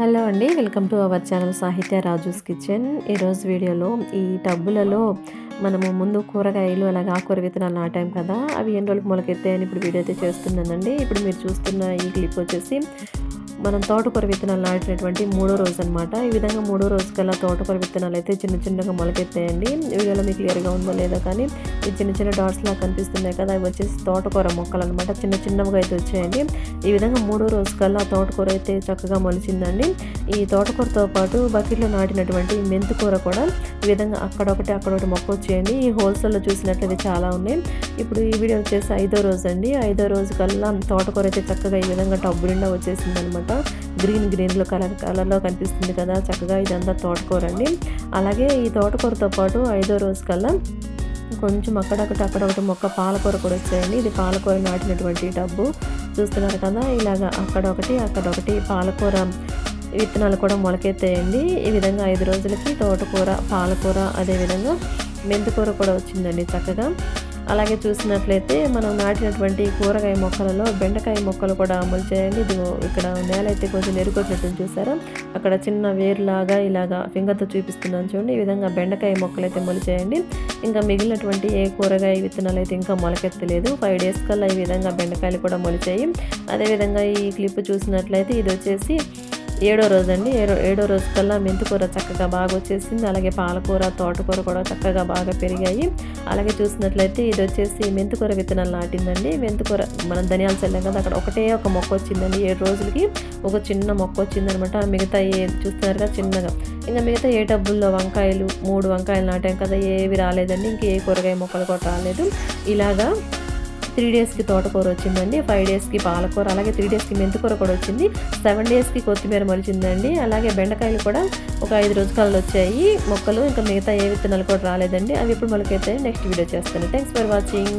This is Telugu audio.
హలో అండి వెల్కమ్ టు అవర్ ఛానల్ సాహిత్య రాజూస్ కిచెన్. ఈరోజు వీడియోలో ఈ టబ్బులలో మనము ముందు కూరగాయలు అలాగే ఆకుకూర విత్తనాలు నాటాం కదా. అవి ఎన్ని రోజులకు మొలకెత్తాయని ఇప్పుడు వీడియో అయితే చేస్తున్నానండి. ఇప్పుడు మీరు చూస్తున్న ఈ క్లిప్ వచ్చేసి మనం తోటకూర విత్తనాలు నాటినటువంటి మూడో రోజు అనమాట ఈ విధంగా మూడో రోజు కల్లా తోటకూర విత్తనాలు అయితే చిన్న చిన్నగా మొలకెత్తాయండి. వీడియోలో మీకు క్లియర్గా ఉందో లేదో కానీ ఈ చిన్న చిన్న డాట్స్ లాగా కనిపిస్తున్నాయి కదా అవి వచ్చేసి తోటకూర మొక్కలు అనమాట చిన్న చిన్నగా అయితే వచ్చాయండి. ఈ విధంగా మూడో రోజు కల్లా తోటకూర అయితే చక్కగా మొలిచిందండి. ఈ తోటకూరతో పాటు బకెట్లో నాటినటువంటి మెంతికూర కూడా ఈ విధంగా అక్కడొకటి అక్కడొకటి మొక్క వచ్చేయండి. ఈ హోల్సేల్లో చూసినట్లయితే చాలా ఉన్నాయి. ఇప్పుడు ఈ వీడియో వచ్చేసి ఐదో రోజు అండి. ఐదో రోజు కల్లా తోటకూర అయితే చక్కగా ఈ విధంగా టబ్బు నిండా వచ్చేసింది అనమాట గ్రీన్ గ్రీన్లో కలర్ కలర్లో కనిపిస్తుంది కదా చక్కగా ఇదంతా తోటకూర అండి అలాగే ఈ తోటకూరతో పాటు ఐదో రోజు కల్లా కొంచెం అక్కడొకటి అక్కడొకటి మొక్క పాలకూర కూడా వచ్చాయండి. ఇది పాలకూర నాటినటువంటి డబ్బు చూస్తున్నారు కదా ఇలాగా అక్కడొకటి అక్కడొకటి పాలకూర విత్తనాలు కూడా మొలకెత్తాయండి. ఈ విధంగా ఐదు రోజులకి తోటకూర పాలకూర అదేవిధంగా మెంతికూర కూడా వచ్చిందండి చక్కగా. అలాగే చూసినట్లయితే మనం నాటినటువంటి కూరగాయ మొక్కలలో బెండకాయ మొక్కలు కూడా మొలిచాయండి ఇది ఇక్కడ నేల అయితే కొంచెం నెరుకొచ్చినట్టు చూసారా అక్కడ చిన్న వేరులాగా ఇలాగా ఫింగర్తో చూపిస్తున్నాను చూడండి. ఈ విధంగా బెండకాయ మొక్కలు అయితే మొలిచాయండి ఇంకా మిగిలినటువంటి ఏ కూరగాయ విత్తనాలు అయితే ఇంకా మొలకెత్తలేదు. ఫైవ్ డేస్ కల్లా ఈ విధంగా బెండకాయలు కూడా మొలిచాయి. అదేవిధంగా ఈ క్లిప్ చూసినట్లయితే ఇది వచ్చేసి ఏడో రోజు అండి ఏడో ఏడో రోజు కల్లా మెంతికూర చక్కగా బాగా వచ్చేసింది. అలాగే పాలకూర తోటకూర కూడా చక్కగా బాగా పెరిగాయి. అలాగే చూసినట్లయితే ఇది వచ్చేసి మెంతికూర విత్తనాలు నాటిందండి. మెంతికూర మనం ధనియాలు చల్లాం కదా అక్కడ ఒకటే ఒక మొక్క వచ్చిందండి. ఏడు రోజులకి ఒక చిన్న మొక్క వచ్చిందనమాట. మిగతా ఏ చూస్తున్నారుగా చిన్నగా. ఇంకా మిగతా ఏ డబ్బుల్లో వంకాయలు మూడు వంకాయలు నాటాం కదా ఏవి రాలేదండి. ఇంక ఏ కూరగాయ మొక్కలు కూడా రాలేదు. ఇలాగా త్రీ డేస్కి తోటకూర వచ్చిందండి ఫైవ్ డేస్కి పాలకూర అలాగే త్రీ డేస్కి మెంతికూర కూడా వచ్చింది. సెవెన్ డేస్కి కొత్తిమీర మొలిచిందండి అలాగే బెండకాయలు కూడా ఒక ఐదు రోజు వచ్చాయి. మొక్కలు ఇంకా మిగతా ఏ విత్తనాలు కూడా రాలేదండి. అవి ఎప్పుడు మొలకెత్తాయి నెక్స్ట్ వీడియో చేస్తాను. Thanks for watching